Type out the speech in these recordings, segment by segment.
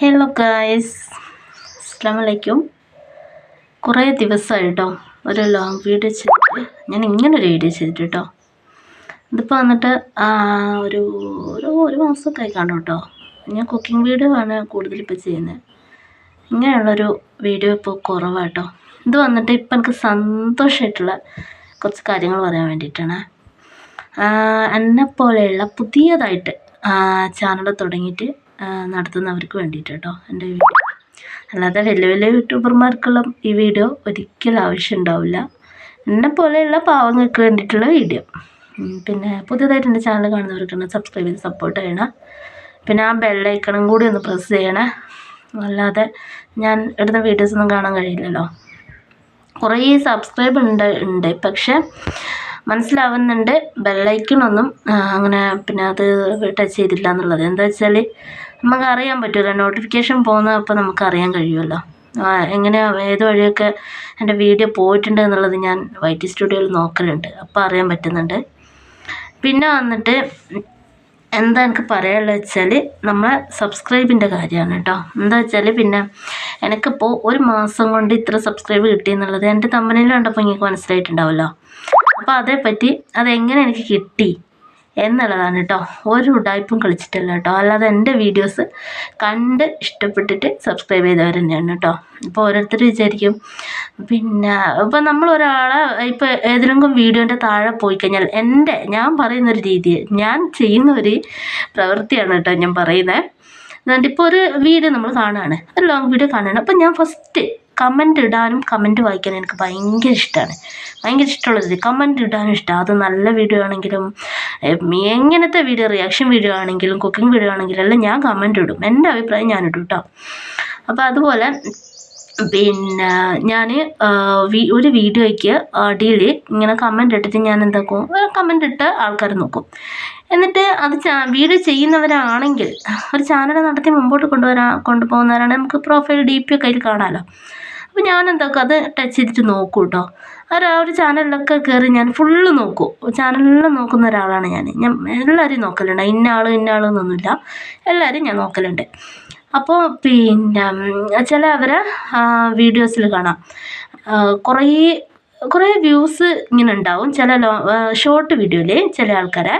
Hello guys അസ്ലാമലൈക്കും കുറേ ദിവസമായിട്ടോ ഒരു long video ചെയ്തിട്ട് ഞാൻ ഇങ്ങനെ ഒരു വീഡിയോ ചെയ്തിട്ട് കേട്ടോ ഇതിപ്പോൾ വന്നിട്ട് ഒരു ഒരു ഒരു മാസമൊക്കെ ആയി കാണും കേട്ടോ ഞാൻ കുക്കിംഗ് വീഡിയോ ആണ് കൂടുതൽ ഇപ്പോൾ ചെയ്യുന്നത്. ഇങ്ങനെയുള്ളൊരു വീഡിയോ ഇപ്പോൾ കുറവാട്ടോ. ഇത് വന്നിട്ട് ഇപ്പം എനിക്ക് സന്തോഷമായിട്ടുള്ള കുറച്ച് കാര്യങ്ങൾ പറയാൻ വേണ്ടിയിട്ടാണ്. എന്നെ പോലെയുള്ള പുതിയതായിട്ട് ചാനൽ തുടങ്ങിയിട്ട് നടത്തുന്നവർക്ക് വേണ്ടിയിട്ട് കേട്ടോ എന്റെ വീഡിയോ അല്ലാതെ വലിയ വലിയ യൂട്യൂബർമാർക്കുള്ള ഈ വീഡിയോ ഒരിക്കലും ആവശ്യം ഉണ്ടാവില്ല എന്നെ പോലെയുള്ള പാവങ്ങൾക്ക് വേണ്ടിയിട്ടുള്ള വീഡിയോ. പിന്നെ പുതിയതായിട്ട് എന്റെ ചാനൽ കാണുന്നവർക്കാണ് സബ്സ്ക്രൈബ് ചെയ്ത് സപ്പോർട്ട് ചെയ്യണം. പിന്നെ ആ ബെല്ലൈക്കണം കൂടി ഒന്ന് പ്രസ് ചെയ്യണേ. അല്ലാതെ ഞാൻ ഇടുന്ന വീഡിയോസ് ഒന്നും കാണാൻ കഴിയില്ലല്ലോ. കുറേ സബ്സ്ക്രൈബ് ഉണ്ട് ഉണ്ട്. പക്ഷെ മനസ്സിലാവുന്നുണ്ട് ബെല്ലൈക്കണൊന്നും അങ്ങനെ പിന്നെ അത് ടച്ച് ചെയ്തില്ല എന്നുള്ളത്. എന്താ വെച്ചാൽ നമുക്ക് അറിയാൻ പറ്റുമല്ലോ. നോട്ടിഫിക്കേഷൻ പോകുന്നത് അപ്പോൾ നമുക്ക് അറിയാൻ കഴിയുമല്ലോ. എങ്ങനെ ഏത് വഴിയൊക്കെ എന്റെ വീഡിയോ പോയിട്ടുണ്ട് എന്നുള്ളത് ഞാൻ വൈ ടി സ്റ്റുഡിയോയിൽ നോക്കലുണ്ട്. അപ്പോൾ അറിയാൻ പറ്റുന്നുണ്ട്. പിന്നെ വന്നിട്ട് എന്താ എനിക്ക് പറയാനുള്ളത് വെച്ചാൽ നമ്മളെ സബ്സ്ക്രൈബിന്റെ കാര്യമാണ് കേട്ടോ. എന്താ വെച്ചാൽ പിന്നെ എനിക്കിപ്പോൾ ഒരു മാസം കൊണ്ട് ഇത്ര സബ്സ്ക്രൈബ് കിട്ടി എന്നുള്ളത് എന്റെ തമ്പനിയിൽ കണ്ടപ്പോൾ എനിക്ക് മനസ്സിലായിട്ടുണ്ടാവുമല്ലോ അപ്പോൾ അതേപ്പറ്റി അതെങ്ങനെ എനിക്ക് കിട്ടി? എന്നുള്ളതാണ് കേട്ടോ. ഒരു ഉടായ്പും കളിച്ചിട്ടില്ല കേട്ടോ. അല്ലാതെ എന്റെ വീഡിയോസ് കണ്ട് ഇഷ്ടപ്പെട്ടിട്ട് സബ്സ്ക്രൈബ് ചെയ്തവർ തന്നെയാണ് കേട്ടോ. ഇപ്പോൾ ഓരോരുത്തർ വിചാരിക്കും പിന്നെ ഇപ്പം നമ്മൾ ഒരാളെ ഇപ്പോൾ ഏതെങ്കിലും വീഡിയോന്റെ താഴെ പോയി കഴിഞ്ഞാൽ എന്റെ ഞാൻ പറയുന്നൊരു രീതി ഞാൻ ചെയ്യുന്ന ഒരു പ്രവൃത്തിയാണ് കേട്ടോ ഞാൻ പറയുന്നത്. എന്നിട്ട് ഇപ്പോൾ ഒരു വീഡിയോ നമ്മൾ കാണുകയാണ്. ഒരു ലോങ് വീഡിയോ കാണുകയാണ്. അപ്പം ഞാൻ ഫസ്റ്റ് കമന്റ് ഇടാനും കമന്റ് വായിക്കാനും എനിക്ക് ഭയങ്കര ഇഷ്ടമാണ് ഭയങ്കര ഇഷ്ടമുള്ളത് കമന്റ് ഇടാനും ഇഷ്ടമാണ് അത് നല്ല വീഡിയോ ആണെങ്കിലും എങ്ങനത്തെ വീഡിയോ റിയാക്ഷൻ വീഡിയോ ആണെങ്കിലും കുക്കിംഗ് വീഡിയോ ആണെങ്കിലും എല്ലാം ഞാൻ കമന്റ് ഇടും. എന്റെ അഭിപ്രായം ഞാനിടും കേട്ടോ അപ്പോൾ അതുപോലെ പിന്നെ ഞാൻ ഒരു വീഡിയോയ്ക്ക് അടിയിൽ ഇങ്ങനെ കമന്റ് ഇട്ടിട്ട് ഞാൻ എന്താക്കും? കമന്റ് ഇട്ട് ആൾക്കാർ നോക്കും. എന്നിട്ട് അത് വീഡിയോ ചെയ്യുന്നവരാണെങ്കിൽ ഒരു ചാനൽ നടത്തി മുമ്പോട്ട് കൊണ്ടുവരാ കൊണ്ടുപോകുന്നവരാണെങ്കിൽ നമുക്ക് പ്രൊഫൈൽ ഡി പി ഒക്കെ കാണാമല്ലോ അപ്പോൾ ഞാൻ എന്താക്കും അത് ടച്ച് ചെയ്തിട്ട് നോക്കും കേട്ടോ ഒരു ആ ഒരു ചാനലിലൊക്കെ കയറി ഞാൻ ഫുള്ള് നോക്കും. ചാനലിലും നോക്കുന്ന ഒരാളാണ് ഞാൻ ഞാൻ എല്ലാവരെയും നോക്കലുണ്ട്. ഇന്ന ആൾ ഇന്ന ആൾ എന്നൊന്നുമില്ല. എല്ലാവരും ഞാൻ നോക്കലുണ്ട്. അപ്പോൾ പിന്നെ ചില അവരെ വീഡിയോസിൽ കാണാം. കുറേ കുറേ വ്യൂസ് ഇങ്ങനെ ഉണ്ടാവും. ചില ഷോർട്ട് വീഡിയോയിൽ ചില ആൾക്കാരെ.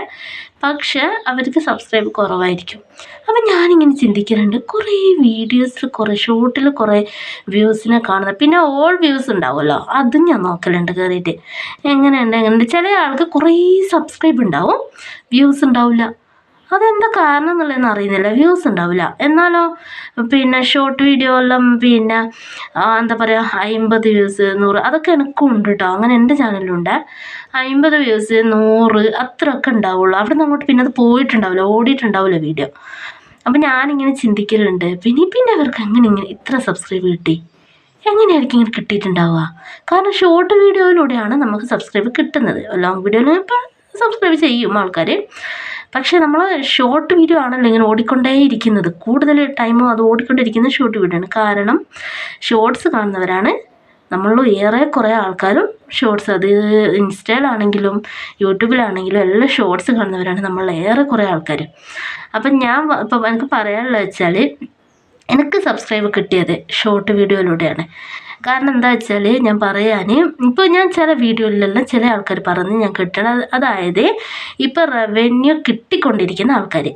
പക്ഷെ അവർക്ക് സബ്സ്ക്രൈബ് കുറവായിരിക്കും. അപ്പം ഞാനിങ്ങനെ ചിന്തിക്കാറുണ്ട് കുറേ വീഡിയോസിൽ കുറേ ഷോർട്ടിൽ കുറേ വ്യൂസിനെ കാണുന്നത് പിന്നെ ഓൾ വ്യൂസ് ഉണ്ടാവുമല്ലോ? അതും ഞാൻ നോക്കലുണ്ട് കയറിയിട്ട് എങ്ങനെയുണ്ട് എങ്ങനെയുണ്ട്? ചില ആൾക്ക് കുറേ സബ്സ്ക്രൈബ് ഉണ്ടാവും. വ്യൂസ് ഉണ്ടാവില്ല. അതെന്താ കാരണം എന്നുള്ളതെന്ന് അറിയുന്നില്ല. വ്യൂസ് ഉണ്ടാവില്ല. എന്നാലോ പിന്നെ ഷോർട്ട് വീഡിയോ എല്ലാം പിന്നെ എന്താ പറയുക അമ്പത് വ്യൂസ് നൂറ് അതൊക്കെ എനിക്കും ഉണ്ട് കേട്ടോ അങ്ങനെ എന്റെ ചാനലിലുണ്ട് അമ്പത് വ്യൂസ് നൂറ് അത്രയൊക്കെ ഉണ്ടാവുള്ളൂ. അവിടെ നിന്ന് അങ്ങോട്ട് പിന്നെ അത് പോയിട്ടുണ്ടാവില്ല ഓടിയിട്ടുണ്ടാവില്ല വീഡിയോ അപ്പം ഞാനിങ്ങനെ ചിന്തിക്കലുണ്ട്. പിന്നെ പിന്നെ അവർക്ക് എങ്ങനെ ഇങ്ങനെ ഇത്ര സബ്സ്ക്രൈബ് കിട്ടി? എങ്ങനെയായിരിക്കും ഇങ്ങനെ കിട്ടിയിട്ടുണ്ടാവുക? കാരണം ഷോർട്ട് വീഡിയോയിലൂടെയാണ് നമുക്ക് സബ്സ്ക്രൈബ് കിട്ടുന്നത്. ലോങ് വീഡിയോയിൽ ഇപ്പം സബ്സ്ക്രൈബ് ചെയ്യും ആൾക്കാർ പക്ഷേ നമ്മൾ ഷോർട്ട് വീഡിയോ ആണല്ലോ ഇങ്ങനെ ഓടിക്കൊണ്ടേയിരിക്കുന്നത്. കൂടുതൽ ടൈമും അത് ഓടിക്കൊണ്ടിരിക്കുന്ന ഷോർട്ട് വീഡിയോ ആണ്. കാരണം ഷോർട്സ് കാണുന്നവരാണ് നമ്മളിൽ ഏറെ കുറേ ആൾക്കാരും ഷോർട്സ് അത് ഇൻസ്റ്റയിലാണെങ്കിലും യൂട്യൂബിലാണെങ്കിലും എല്ലാം ഷോർട്സ് കാണുന്നവരാണ് നമ്മൾ ഏറെ കുറേ ആൾക്കാർ അപ്പം ഞാൻ ഇപ്പം എനിക്ക് പറയാനുള്ളത് വെച്ചാൽ എനിക്ക് സബ്സ്ക്രൈബ് കിട്ടിയത് ഷോർട്ട് വീഡിയോയിലൂടെയാണ് കാരണം എന്താ വെച്ചാൽ ഞാൻ പറയാൻ ഇപ്പോൾ ഞാൻ ചില വീഡിയോയിലെല്ലാം ചില ആൾക്കാർ പറഞ്ഞ് ഞാൻ കിട്ടണത് അതായത് ഇപ്പോൾ റവന്യൂ കിട്ടിക്കൊണ്ടിരിക്കുന്ന ആൾക്കാർ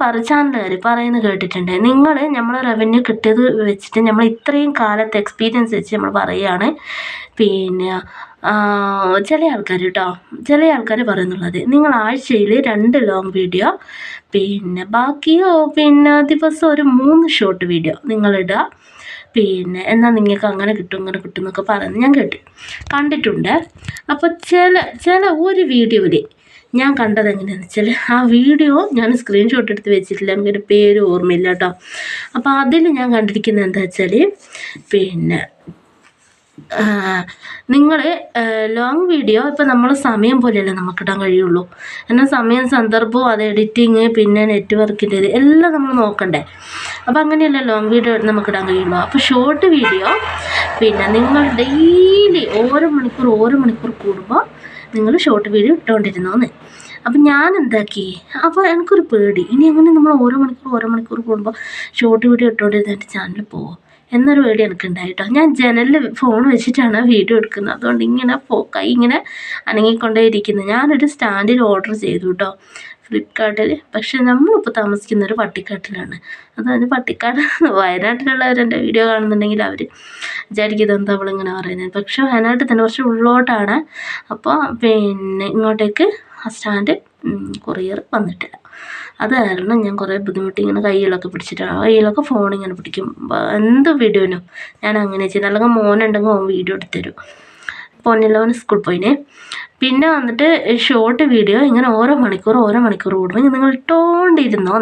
പറ ചാനലുകാർ പറയുന്നത് കേട്ടിട്ടുണ്ട്. നിങ്ങൾ നമ്മൾ റവന്യൂ കിട്ടിയത് വെച്ചിട്ട് നമ്മൾ ഇത്രയും കാലത്തെ എക്സ്പീരിയൻസ് വെച്ച് നമ്മൾ പറയുകയാണ് പിന്നെ ചില ആൾക്കാർ കേട്ടോ ചില ആൾക്കാർ പറയുന്നുള്ളത്. നിങ്ങൾ ആഴ്ചയിൽ രണ്ട് ലോങ് വീഡിയോ പിന്നെ ബാക്കിയോ പിന്നെ ദിവസം ഒരു മൂന്ന് ഷോർട്ട് വീഡിയോ നിങ്ങളിടുക പിന്നെ എന്നാൽ നിങ്ങൾക്ക് അങ്ങനെ കിട്ടും ഇങ്ങനെ കിട്ടും എന്നൊക്കെ പറയുന്നത് ഞാൻ കേട്ടു. കണ്ടിട്ടുണ്ട്. അപ്പോൾ ചില ചില ഒരു വീഡിയോയിൽ ഞാൻ കണ്ടത് എങ്ങനെയാണെന്ന് വെച്ചാൽ ആ വീഡിയോ ഞാൻ സ്ക്രീൻഷോട്ട് എടുത്ത് വെച്ചിട്ടില്ല എനിക്കൊരു പേര് ഓർമ്മയില്ല കേട്ടോ. അപ്പോൾ അതിൽ ഞാൻ കണ്ടിരിക്കുന്നത് എന്താ വെച്ചാൽ പിന്നെ നിങ്ങൾ ലോങ് വീഡിയോ ഇപ്പോൾ നമ്മൾ സമയം പോലെയല്ലേ നമുക്ക് ഇടാൻ കഴിയുള്ളൂ. എന്നാൽ സമയം സന്ദർഭവും അത് എഡിറ്റിങ് പിന്നെ നെറ്റ്വർക്കിന്റെ എല്ലാം നമ്മൾ നോക്കണ്ടേ? അപ്പോൾ അങ്ങനെയല്ലേ ലോങ് വീഡിയോ നമുക്ക് ഇടാൻ കഴിയുള്ളൂ. അപ്പോൾ ഷോർട്ട് വീഡിയോ പിന്നെ നിങ്ങൾ ഡെയിലി ഓരോ മണിക്കൂർ ഓരോ മണിക്കൂർ കൂടുമ്പോൾ നിങ്ങൾ ഷോർട്ട് വീഡിയോ ഇട്ടുകൊണ്ടിരുന്നോന്ന് അപ്പം ഞാൻ എന്താക്കി? അപ്പോൾ എനിക്കൊരു പേടി. ഇനി അങ്ങനെ നമ്മൾ ഓരോ മണിക്കൂർ ഓരോ മണിക്കൂർ കൂടുമ്പോൾ ഷോർട്ട് വീഡിയോ ഇട്ടുകൊണ്ടിരുന്ന എന്റെ ചാനൽ പോകുമോ എന്നൊരു പേടി എനിക്കുണ്ടായിട്ടോ ഞാൻ ജനലിൽ ഫോൺ വെച്ചിട്ടാണ് വീഡിയോ എടുക്കുന്നത്. അതുകൊണ്ട് ഇങ്ങനെ പോക്കായി ഇങ്ങനെ അനങ്ങിക്കൊണ്ടേ ഇരിക്കുന്നത് ഞാനൊരു സ്റ്റാൻഡിൽ ഓർഡർ ചെയ്തു കേട്ടോ ഫ്ലിപ്കാർട്ടിൽ പക്ഷേ നമ്മളിപ്പോൾ താമസിക്കുന്ന ഒരു പട്ടിക്കാട്ടിലാണ്. അതായത് പട്ടിക്കാട് വയനാട്ടിലുള്ളവർ എന്റെ വീഡിയോ കാണുന്നുണ്ടെങ്കിൽ അവർ വിചാരിക്കും ഇതെന്താ അവളിങ്ങനെ പറയുന്നത്. പക്ഷേ വയനാട്ടിൽ തന്നെ കുറച്ച് ഉള്ളോട്ടാണ്. അപ്പോൾ പിന്നെ ഇങ്ങോട്ടേക്ക് ആ സ്റ്റാൻഡ് കൊറിയർ വന്നിട്ടില്ല. അത് കാരണം ഞാൻ കുറേ ബുദ്ധിമുട്ടി ഇങ്ങനെ കയ്യിലൊക്കെ പിടിച്ചിട്ട് കയ്യിലൊക്കെ ഫോൺ ഇങ്ങനെ പിടിക്കും. എന്ത് വീഡിയോനും ഞാൻ അങ്ങനെ ചെയ്യുന്നത് അല്ലെങ്കിൽ മോനുണ്ടെങ്കിൽ ഓൻ വീഡിയോ എടുത്തരും പൊന്നിലോന് സ്കൂൾ പോയിനെ. പിന്നെ വന്നിട്ട് ഷോർട്ട് വീഡിയോ ഇങ്ങനെ ഓരോ മണിക്കൂർ ഓരോ മണിക്കൂർ കൂടുമ്പോൾ നിങ്ങൾ ഇട്ടോണ്ടിരുന്നോ?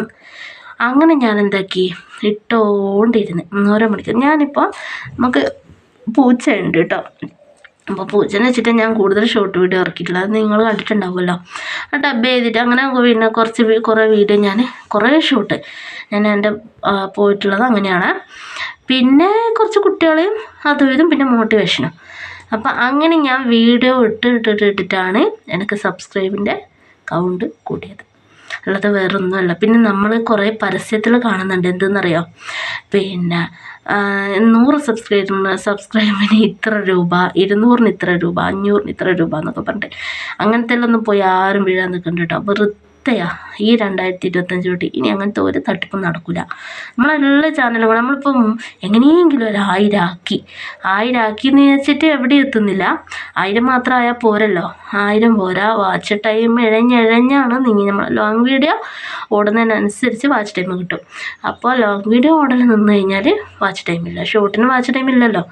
അങ്ങനെ ഞാൻ എന്താക്കി? ഇട്ടോണ്ടിരുന്ന്. ഓരോ മണിക്കൂർ. ഞാനിപ്പോൾ നമുക്ക് പൂച്ചയുണ്ട് കേട്ടോ അപ്പോൾ പൂച്ചനെ വെച്ചിട്ട് ഞാൻ കൂടുതൽ ഷോർട്ട് വീഡിയോ ഇറക്കിയിട്ടില്ല അത് നിങ്ങൾ കണ്ടിട്ടുണ്ടാവുമല്ലോ. ആ ഡബ് ചെയ്തിട്ട് അങ്ങനെ പിന്നെ കുറച്ച് കുറേ വീഡിയോ ഞാൻ കുറേ ഷോട്ട് ഞാൻ എന്റെ പോയിട്ടുള്ളത് അങ്ങനെയാണ്. പിന്നെ കുറച്ച് കുട്ടികളെയും അതും ഇതും പിന്നെ മോട്ടിവേഷനും അപ്പം അങ്ങനെ ഞാൻ വീഡിയോ ഇട്ട് ഇട്ടിട്ട് ഇട്ടിട്ടാണ് എനിക്ക് സബ്സ്ക്രൈബിന്റെ കൗണ്ട് കൂടിയത്. അല്ലാതെ വേറൊന്നുമല്ല. പിന്നെ നമ്മൾ കുറേ പരസ്യത്തിൽ കാണുന്നുണ്ട്. എന്തെന്നറിയോ? പിന്നെ നൂറ് സബ്സ്ക്രൈബറിന് സബ്സ്ക്രൈബിന് ഇത്ര രൂപ ഇരുന്നൂറിന് ഇത്ര രൂപ അഞ്ഞൂറിന് ഇത്ര രൂപ എന്നൊക്കെ പറഞ്ഞിട്ട് അങ്ങനത്തെ എല്ലാം ഒന്നും പോയി ആരും വീഴാൻ നിൽക്കണ്ട കേട്ടോ വെറുതെ അവസ്ഥയാണ് ഈ രണ്ടായിരത്തി ഇരുപത്തഞ്ച് തൊട്ട് ഇനി അങ്ങനത്തെ ഒരു തട്ടിപ്പും നടക്കില്ല നമ്മളെല്ലാ ചാനലും നമ്മളിപ്പം എങ്ങനെയെങ്കിലും ഒരു ആയിരം ആക്കി ആയിരം ആക്കി എന്ന് വെച്ചിട്ട് എവിടെ എത്തുന്നില്ല. ആയിരം മാത്രം ആയാൽ പോരല്ലോ. ആയിരം പോരാ. വാച്ച് ടൈം ഇഴഞ്ഞിഴഞ്ഞാണ് നീങ്ങി നമ്മൾ ലോങ് വീഡിയോ ഓടുന്നതിനനുസരിച്ച് വാച്ച് ടൈം കിട്ടും. അപ്പോൾ ലോങ് വീഡിയോ ഓടൽ നിന്ന് കഴിഞ്ഞാൽ വാച്ച് ടൈമില്ല ഷോർട്ടിന് വാച്ച് ടൈം ഇല്ലല്ലോ.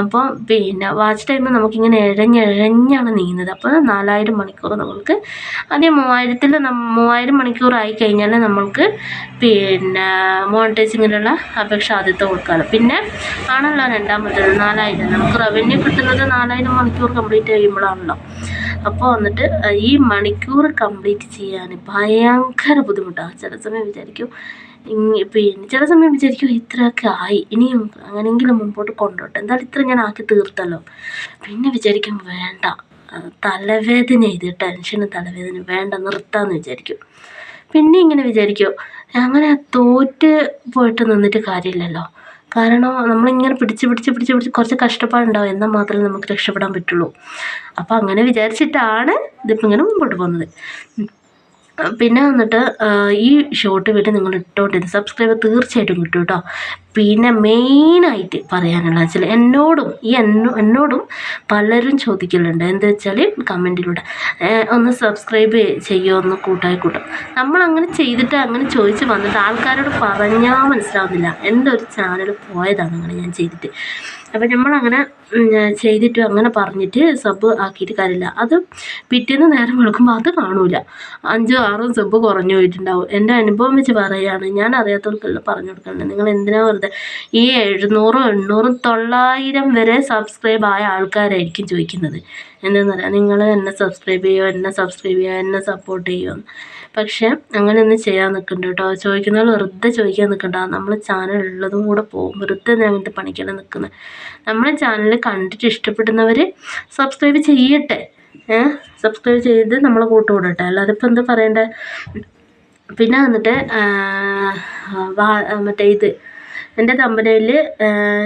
അപ്പോൾ പിന്നെ വാച്ച് ടൈം നമുക്കിങ്ങനെ ഇഴഞ്ഞിഴഞ്ഞാണ് നീങ്ങുന്നത്. അപ്പോൾ നാലായിരം മണിക്കൂർ നമുക്ക് ആദ്യം മൂവായിരത്തിൽ മൂവായിരം മണിക്കൂറായി കഴിഞ്ഞാൽ നമ്മൾക്ക് പിന്നെ മോണിറ്റൈസിങ്ങിനുള്ള അപേക്ഷ ആദ്യത്തെ കൊടുക്കാമല്ലോ പിന്നെ ആണല്ലോ രണ്ടാമത്തേത് നാലായിരം. നമുക്ക് റവന്യൂ കിട്ടുന്നത് നാലായിരം മണിക്കൂർ കംപ്ലീറ്റ് ചെയ്യുമ്പോഴാണല്ലോ അപ്പോൾ വന്നിട്ട് ഈ മണിക്കൂർ കംപ്ലീറ്റ് ചെയ്യാൻ ഭയങ്കര ബുദ്ധിമുട്ടാണ്. ചില സമയം വിചാരിക്കും പിന്നെ ചില സമയം വിചാരിക്കും ഇത്രയൊക്കെ ആയി ഇനിയും അങ്ങനെയെങ്കിലും മുമ്പോട്ട് കൊണ്ടുപോട്ടെ എന്തായാലും ഇത്ര ഞാൻ ആക്കി തീർത്തല്ലോ. പിന്നെ വിചാരിക്കും വേണ്ട തലവേദന ഇത് ടെൻഷന് തലവേദന വേണ്ട നിർത്താമെന്ന് വിചാരിക്കും. പിന്നെ ഇങ്ങനെ വിചാരിക്കും അങ്ങനെ തോറ്റ് പോയിട്ട് നിന്നിട്ട് കാര്യമില്ലല്ലോ. കാരണം നമ്മളിങ്ങനെ പിടിച്ച് പിടിച്ച് പിടിച്ച് പിടിച്ച് കുറച്ച് കഷ്ടപ്പാടുണ്ടാവും എന്നാൽ മാത്രമേ നമുക്ക് രക്ഷപ്പെടാൻ പറ്റുള്ളൂ. അപ്പോൾ അങ്ങനെ വിചാരിച്ചിട്ടാണ് ഇതിപ്പോൾ ഇങ്ങനെ മുമ്പോട്ട് പോകുന്നത്. പിന്നെ വന്നിട്ട് ഈ ഷോർട്ട് വീഡിയോ നിങ്ങൾ ഇട്ടുകൊണ്ടിരുന്നത് സബ്സ്ക്രൈബ് തീർച്ചയായിട്ടും കിട്ടും കേട്ടോ പിന്നെ മെയിനായിട്ട് പറയാനുള്ള വെച്ചാൽ എന്നോടും ഈ എന്നോ എന്നോടും പലരും ചോദിക്കലുണ്ട്. എന്താ വെച്ചാൽ കമന്റിലൂടെ ഒന്ന് സബ്സ്ക്രൈബ് ചെയ്യുമോ ഒന്ന് കൂട്ടായി കൂട്ടും. നമ്മൾ അങ്ങനെ ചെയ്തിട്ട് അങ്ങനെ ചോദിച്ച് വന്നിട്ട് ആൾക്കാരോട് പറഞ്ഞാൽ മനസ്സിലാവുന്നില്ല. എന്റെ ഒരു ചാനൽ പോയതാണ് അങ്ങനെ ഞാൻ ചെയ്തിട്ട്. അപ്പോൾ നമ്മളങ്ങനെ ചെയ്തിട്ട് അങ്ങനെ പറഞ്ഞിട്ട് സബ്ബ് ആക്കിയിട്ട് കാര്യമില്ല. അത് പിറ്റേന്ന് നേരം വെളുക്കുമ്പോൾ അത് കാണില്ല അഞ്ചോ ആറോ സബ്ബ് കുറഞ്ഞു പോയിട്ടുണ്ടാവും. എന്റെ അനുഭവം വെച്ച് പറയുകയാണ് ഞാൻ അറിയാത്തവർക്കെല്ലാം പറഞ്ഞു കൊടുക്കുന്നുണ്ട് നിങ്ങൾ എന്തിനാ വെറുതെ ഈ എഴുന്നൂറും എണ്ണൂറും തൊള്ളായിരം വരെ സബ്സ്ക്രൈബ് ആയ ആൾക്കാരായിരിക്കും ചോദിക്കുന്നത്. എന്താണെന്ന് പറയാം നിങ്ങൾ എന്നെ സബ്സ്ക്രൈബ് ചെയ്യുമോ എന്നെ സബ്സ്ക്രൈബ് ചെയ്യുമോ എന്നെ സപ്പോർട്ട് ചെയ്യുമോ പക്ഷേ അങ്ങനെയൊന്നും ചെയ്യാൻ നിൽക്കണ്ട കേട്ടോ. ചോദിക്കുന്നവർ വെറുതെ ചോദിക്കാൻ നിൽക്കണ്ട. നമ്മൾ ചാനൽ ഉള്ളതും കൂടെ പോകും. വെറുതെ അങ്ങനത്തെ പണിക്കല്ല നിൽക്കുന്നത്. നമ്മുടെ ചാനൽ കണ്ടിട്ട് ഇഷ്ടപ്പെടുന്നവർ സബ്സ്ക്രൈബ് ചെയ്യട്ടെ. സബ്സ്ക്രൈബ് ചെയ്ത് നമ്മളെ കൂട്ടുകൂടട്ടെ അല്ലാതെ ഇപ്പം എന്താ പറയണ്ടേ? പിന്നെ വന്നിട്ട് മറ്റേ ഇത് എന്റെ തമ്പനയിൽ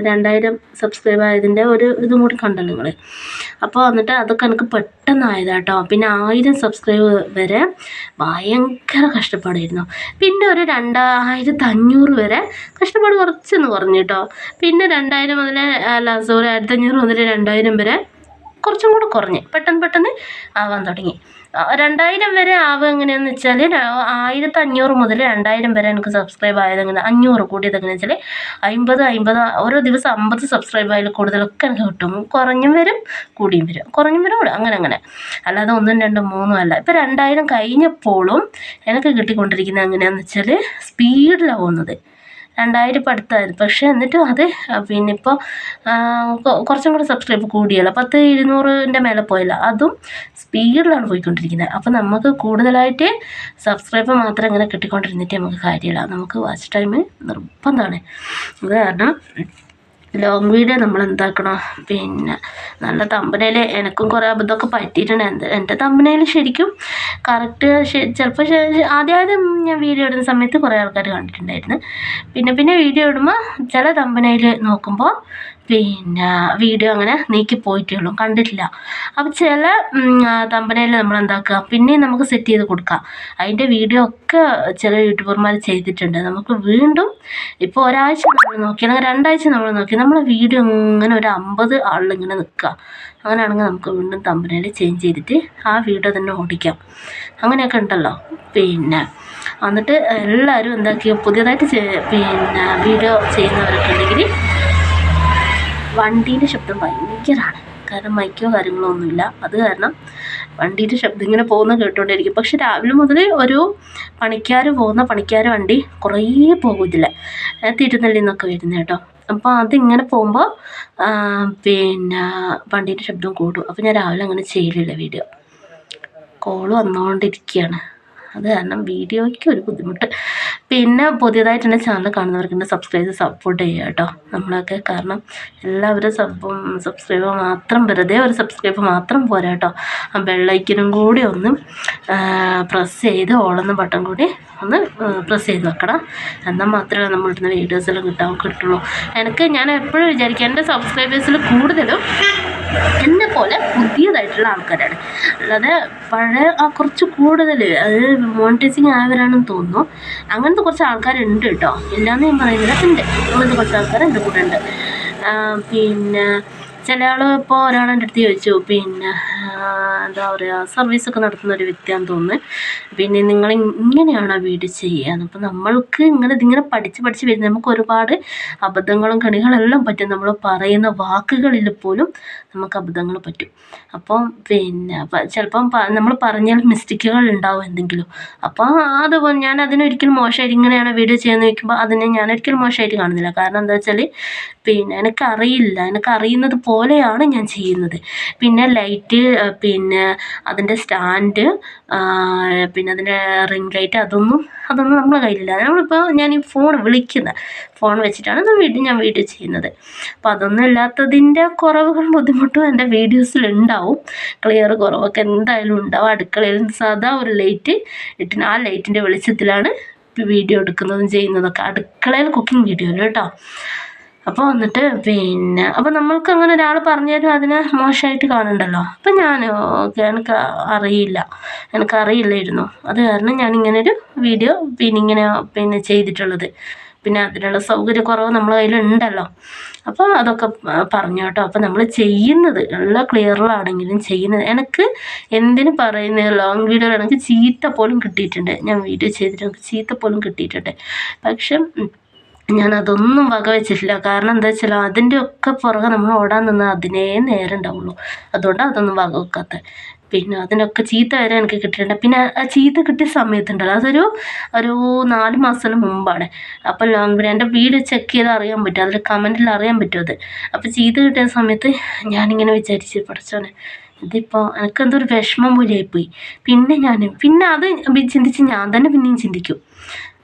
രണ്ടായിരം സബ്സ്ക്രൈബ് ആയതിന്റെ ഒരു ഇതും കൂടി കണ്ടല്ലോ നിങ്ങൾ അപ്പോൾ വന്നിട്ട് അതൊക്കെ എനിക്ക് പെട്ടെന്നായതാട്ടോ. പിന്നെ ആയിരം സബ്സ്ക്രൈബ് വരെ ഭയങ്കര കഷ്ടപ്പാടായിരുന്നു. പിന്നെ ഒരു രണ്ടായിരത്തി അഞ്ഞൂറ് വരെ കഷ്ടപ്പാട് കുറച്ചൊന്ന് പറഞ്ഞു കേട്ടോ. പിന്നെ രണ്ടായിരം മുതൽ അല്ല സോറി ആയിരത്തി അഞ്ഞൂറ് മുതൽ രണ്ടായിരം വരെ കുറച്ചും കൂടെ കുറഞ്ഞ്. പെട്ടെന്ന് പെട്ടെന്ന് ആവാൻ തുടങ്ങി. രണ്ടായിരം വരെ ആവുക എങ്ങനെയാന്ന് വെച്ചാൽ ആയിരത്തി അഞ്ഞൂറ് മുതൽ രണ്ടായിരം വരെ എനിക്ക് സബ്സ്ക്രൈബ് ആയത് എങ്ങനെ അഞ്ഞൂറ് കൂടിയത് എങ്ങനെയാണെന്ന് വെച്ചാൽ അമ്പത് അമ്പത് ഓരോ ദിവസം അമ്പത് സബ്സ്ക്രൈബ് ആയാലും കൂടുതലൊക്കെ എനിക്ക് കിട്ടും. കുറഞ്ഞും വരും കൂടിയും വരും. കുറഞ്ഞും വരും കൂടെ. അങ്ങനെ അങ്ങനെ. അല്ലാതെ ഒന്നും രണ്ടും മൂന്നും അല്ല. ഇപ്പം രണ്ടായിരം കഴിഞ്ഞപ്പോഴും എനിക്ക് കിട്ടിക്കൊണ്ടിരിക്കുന്നത് എങ്ങനെയാണെന്ന് വെച്ചാൽ സ്പീഡിലാണ് പോകുന്നത്. രണ്ടായിരം അടുത്തായിരുന്നു പക്ഷേ എന്നിട്ടും അത് പിന്നെ ഇപ്പോൾ കുറച്ചും കൂടെ സബ്സ്ക്രൈബ് കൂടിയല്ലോ. പത്ത് ഇരുന്നൂറിന്റെ മേലെ പോയല്ലോ. അതും സ്പീഡിലാണ് പോയിക്കൊണ്ടിരിക്കുന്നത് അപ്പോൾ നമുക്ക് കൂടുതലായിട്ട് സബ്സ്ക്രൈബ് മാത്രം ഇങ്ങനെ കിട്ടിക്കൊണ്ടിരുന്നിട്ട് നമുക്ക് കാര്യമില്ല നമുക്ക് വാച്ച് ടൈം നിർബന്ധമാണ്. അത് കാരണം ലോങ് വീഡിയോ നമ്മൾ എന്താക്കണം പിന്നെ നല്ല തമ്പനയിൽ എനിക്കും കുറേ അബദ്ധമൊക്കെ പറ്റിയിട്ടുണ്ട്. എന്ത് എന്റെ തമ്പനയിൽ ശരിക്കും കറക്റ്റ് ചിലപ്പോൾ ആദ്യം ആദ്യം ഞാൻ വീഡിയോ ഇടുന്ന സമയത്ത് കുറേ ആൾക്കാർ കണ്ടിട്ടുണ്ടായിരുന്നു. പിന്നെ പിന്നെ വീഡിയോ ഇടുമ്പോൾ ചില തമ്പനയിൽ നോക്കുമ്പോൾ പിന്നെ വീഡിയോ അങ്ങനെ നീക്കി പോയിട്ടേ ഉള്ളൂ കണ്ടിട്ടില്ല. അപ്പോൾ ചില തമ്പനയിൽ നമ്മൾ എന്താക്കുക? പിന്നെയും നമുക്ക് സെറ്റ് ചെയ്ത് കൊടുക്കാം. അതിന്റെ വീഡിയോ ഒക്കെ ചില യൂട്യൂബർമാർ ചെയ്തിട്ടുണ്ട്. നമുക്ക് വീണ്ടും ഇപ്പോൾ ഒരാഴ്ച നമ്മൾ നോക്കി അല്ലെങ്കിൽ രണ്ടാഴ്ച നമ്മൾ നോക്കി നമ്മളെ വീഡിയോ ഇങ്ങനെ ഒരു അമ്പത് ആളിലിങ്ങനെ നിൽക്കുക. അങ്ങനെയാണെങ്കിൽ നമുക്ക് വീണ്ടും തമ്പനയിൽ ചേഞ്ച് ചെയ്തിട്ട് ആ വീഡിയോ തന്നെ ഓടിക്കാം. അങ്ങനെയൊക്കെ ഉണ്ടല്ലോ. പിന്നെ എന്നിട്ട് എല്ലാവരും എന്താക്കിയ പുതിയതായിട്ട് പിന്നെ വീഡിയോ ചെയ്യുന്നവരൊക്കെ ഉണ്ടെങ്കിൽ വണ്ടീന്റെ ശബ്ദം ഭയങ്കരമാണ് കാരണം മൈക്കോ കാര്യങ്ങളോ ഒന്നുമില്ല അത് കാരണം വണ്ടീന്റെ ശബ്ദം ഇങ്ങനെ പോകുന്ന കേട്ടുകൊണ്ടിരിക്കും പക്ഷെ രാവിലെ മുതൽ ഒരു പണിക്കാർ പോകുന്ന പണിക്കാർ വണ്ടി കുറേ പോകുന്നില്ല തിരുനെല്ലിൽ നിന്നൊക്കെ വരുന്നത് കേട്ടോ. അപ്പോൾ അതിങ്ങനെ പോകുമ്പോൾ പിന്നെ വണ്ടീന്റെ ശബ്ദം കൂടും. അപ്പോൾ ഞാൻ രാവിലെ അങ്ങനെ ചെയ്യലില്ല വീഡിയോ. കോൾ വന്നുകൊണ്ടിരിക്കുകയാണ് അത് കാരണം വീഡിയോയ്ക്ക് ഒരു ബുദ്ധിമുട്ട്. പിന്നെ പുതിയതായിട്ട് എന്റെ ചാനൽ കാണുന്നവർക്ക് എന്റെ സബ്സ്ക്രൈബ് സപ്പോർട്ട് ചെയ്യുക കേട്ടോ നമ്മളൊക്കെ കാരണം എല്ലാവരും സബ് സബ്സ്ക്രൈബ് മാത്രം വെറുതെ ഒരു സബ്സ്ക്രൈബ് മാത്രം പോരാ കേട്ടോ ആ ബെള്ളൈക്കനും കൂടി ഒന്ന് പ്രസ് ചെയ്ത് ഓളെന്ന ബട്ടൺ കൂടി ഒന്ന് പ്രസ് ചെയ്ത് വെക്കണം. എന്നാൽ മാത്രമേ നമ്മൾ നമ്മളിടുന്ന വീഡിയോസെല്ലാം കിട്ടാൻ കിട്ടുള്ളൂ. എനിക്ക് ഞാൻ എപ്പോഴും വിചാരിക്കും എന്റെ സബ്സ്ക്രൈബേഴ്സിൽ കൂടുതലും എന്നെ പോലെ പുതിയതായിട്ടുള്ള ആൾക്കാരാണ്. അല്ലാതെ പഴയ കുറച്ച് കൂടുതൽ അത് മോണിറ്റൈസിങ് ആയവരാണെന്ന് തോന്നുന്നു. അങ്ങനത്തെ കുറച്ച് ആൾക്കാരുണ്ട് കേട്ടോ ഇല്ലയെന്ന് ഞാൻ പറയുന്നില്ല. ഉണ്ട്. അങ്ങനത്തെ കുറച്ച് ആൾക്കാർ എന്റെ കൂടെ ഉണ്ട്. പിന്നെ ചില ആൾ ഇപ്പോൾ ഒരാളെന്റെ അടുത്ത് ചോദിച്ചു പിന്നെ എന്താ പറയുക സർവീസൊക്കെ നടത്തുന്ന ഒരു വ്യക്തിയാണെന്ന് തോന്നുന്നു. പിന്നെ നിങ്ങൾ ഇങ്ങനെയാണോ വീട് ചെയ്യുക അപ്പോൾ നമ്മൾക്ക് ഇങ്ങനെ ഇതിങ്ങനെ പഠിച്ച് പഠിച്ച് വരുന്ന നമുക്ക് ഒരുപാട് അബദ്ധങ്ങളും കണികളെല്ലാം പറ്റും. നമ്മൾ പറയുന്ന വാക്കുകളിൽ പോലും നമുക്ക് അബദ്ധങ്ങൾ പറ്റും. അപ്പം പിന്നെ ചിലപ്പം നമ്മൾ പറഞ്ഞാൽ മിസ്റ്റേക്കുകൾ ഉണ്ടാവും എന്തെങ്കിലും. അപ്പോൾ അത് ഞാൻ അതിനൊരിക്കലും മോശമായിട്ട് ഇങ്ങനെയാണ് വീട് ചെയ്യുന്നത് ചോദിക്കുമ്പോൾ അതിനെ ഞാൻ ഒരിക്കലും മോശമായിട്ട് കാണുന്നില്ല. കാരണം എന്താ വെച്ചാൽ പിന്നെ എനിക്കറിയില്ല. എനിക്കറിയുന്നത് പോലെയാണ് ഞാൻ ചെയ്യുന്നത്. പിന്നെ ലൈറ്റ് പിന്നെ അതിന്റെ സ്റ്റാൻഡ് പിന്നെ അതിന്റെ റിംഗ് ലൈറ്റ് അതൊന്നും അതൊന്നും നമ്മളെ കയ്യിലില്ല. നമ്മളിപ്പോൾ ഞാൻ ഈ ഫോൺ വിളിക്കുന്നത് ഫോൺ വെച്ചിട്ടാണ് വീട്ടിൽ ഞാൻ വീഡിയോ ചെയ്യുന്നത്. അപ്പോൾ അതൊന്നും ഇല്ലാത്തതിന്റെ കുറവുകളും ബുദ്ധിമുട്ടും എന്റെ വീഡിയോസിലുണ്ടാവും. ക്ലിയർ കുറവൊക്കെ എന്തായാലും ഉണ്ടാവും. അടുക്കളയിൽ സാധാ ഒരു ലൈറ്റ് ഇട്ടിന് ആ ലൈറ്റിന്റെ വെളിച്ചത്തിലാണ് വീഡിയോ എടുക്കുന്നതും ചെയ്യുന്നതൊക്കെ. അടുക്കളയിൽ കുക്കിംഗ് വീഡിയോ കേട്ടോ. അപ്പോൾ വന്നിട്ട് പിന്നെ അപ്പോൾ നമ്മൾക്ക് അങ്ങനെ ഒരാൾ പറഞ്ഞു തരും അതിനെ മോശമായിട്ട് കാണണ്ടല്ലോ. അപ്പം ഞാൻ ഓക്കെ എനിക്ക് അറിയില്ല. എനിക്കറിയില്ലായിരുന്നു അത് കാരണം ഞാനിങ്ങനൊരു വീഡിയോ പിന്നെ ഇങ്ങനെ പിന്നെ ചെയ്തിട്ടുള്ളത്. പിന്നെ അതിനുള്ള സൗകര്യക്കുറവ് നമ്മളെ കയ്യിലുണ്ടല്ലോ. അപ്പോൾ അതൊക്കെ പറഞ്ഞു കേട്ടോ അപ്പോൾ നമ്മൾ ചെയ്യുന്നത് എല്ലാം ക്ലിയറിലാണെങ്കിലും ചെയ്യുന്നത്. എനിക്ക് എന്തിനു പറയുന്നത് ലോങ് വീഡിയോ എനിക്ക് ചീത്ത പോലും കിട്ടിയിട്ടുണ്ട്. ഞാൻ വീഡിയോ ചെയ്തിട്ട് എനിക്ക് ചീത്ത പോലും കിട്ടിയിട്ടുണ്ട്. പക്ഷെ ഞാൻ അതൊന്നും വക വെച്ചിട്ടില്ല കാരണം എന്താ വെച്ചാൽ അതിന്റെ ഒക്കെ പുറകെ നമ്മൾ ഓടാൻ നിന്നാൽ അതിനേ നേരം ഉണ്ടാവുള്ളൂ. അതുകൊണ്ട് അതൊന്നും വക വെക്കാത്ത പിന്നെ അതിനൊക്കെ ചീത്ത വരെ എനിക്ക് കിട്ടിയിട്ടുണ്ട്. പിന്നെ ആ ചീത്ത കിട്ടിയ സമയത്തുണ്ടല്ലോ അതൊരു ഒരു നാല് മാസത്തിന് മുമ്പാണ്. അപ്പോൾ ലോങ് വീഡിയോ എന്റെ വീഡിയോ ചെക്ക് ചെയ്ത് അറിയാൻ പറ്റും. അതിൽ കമന്റിൽ അറിയാൻ പറ്റും അത്. അപ്പോൾ ചീത്ത കിട്ടിയ സമയത്ത് ഞാനിങ്ങനെ വിചാരിച്ച് പഠിച്ചോനെ ഇതിപ്പോൾ എനിക്കെന്തോ ഒരു വിഷമം പോലെയായിപ്പോയി പിന്നെ ഞാൻ പിന്നെ അത് ചിന്തിച്ച് ഞാൻ തന്നെ പിന്നെയും ചിന്തിക്കും.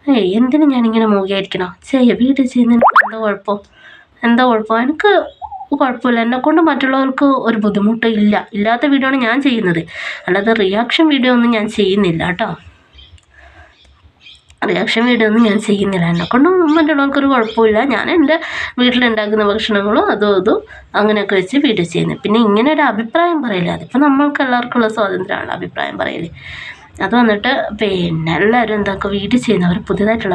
ഏയ് എന്തിനു ഞാനിങ്ങനെ മൂകിയായിരിക്കണോ? ചെയ്യ വീട്ടിൽ ചെയ്യുന്നതിന് എന്താ കുഴപ്പം? എന്താ കുഴപ്പം? എനിക്ക് കുഴപ്പമില്ല. എന്നെക്കൊണ്ട് മറ്റുള്ളവർക്ക് ഒരു ബുദ്ധിമുട്ട് ഇല്ല. ഇല്ലാത്ത വീഡിയോ ആണ് ഞാൻ ചെയ്യുന്നത്. അല്ലാതെ റിയാക്ഷൻ വീഡിയോ ഒന്നും ഞാൻ ചെയ്യുന്നില്ല കേട്ടോ. റിയാക്ഷൻ വീഡിയോ ഒന്നും ഞാൻ ചെയ്യുന്നില്ല. എന്നെക്കൊണ്ടും മറ്റുള്ളവർക്കൊരു കുഴപ്പമില്ല. ഞാൻ എന്റെ വീട്ടിലുണ്ടാക്കുന്ന ഭക്ഷണങ്ങളും അതും അതും അങ്ങനെയൊക്കെ വെച്ച് വീഡിയോ ചെയ്യുന്നത്. പിന്നെ ഇങ്ങനെ ഒരു അഭിപ്രായം പറയില്ല അതിപ്പോൾ നമ്മൾക്ക് എല്ലാവർക്കുള്ള സ്വാതന്ത്ര്യമാണ് അഭിപ്രായം പറയൽ അത് വന്നിട്ട് പിന്നെ എല്ലാവരും എന്താക്കുക വീട്ടിൽ ചെയ്യുന്നവർ പുതിയതായിട്ടുള്ള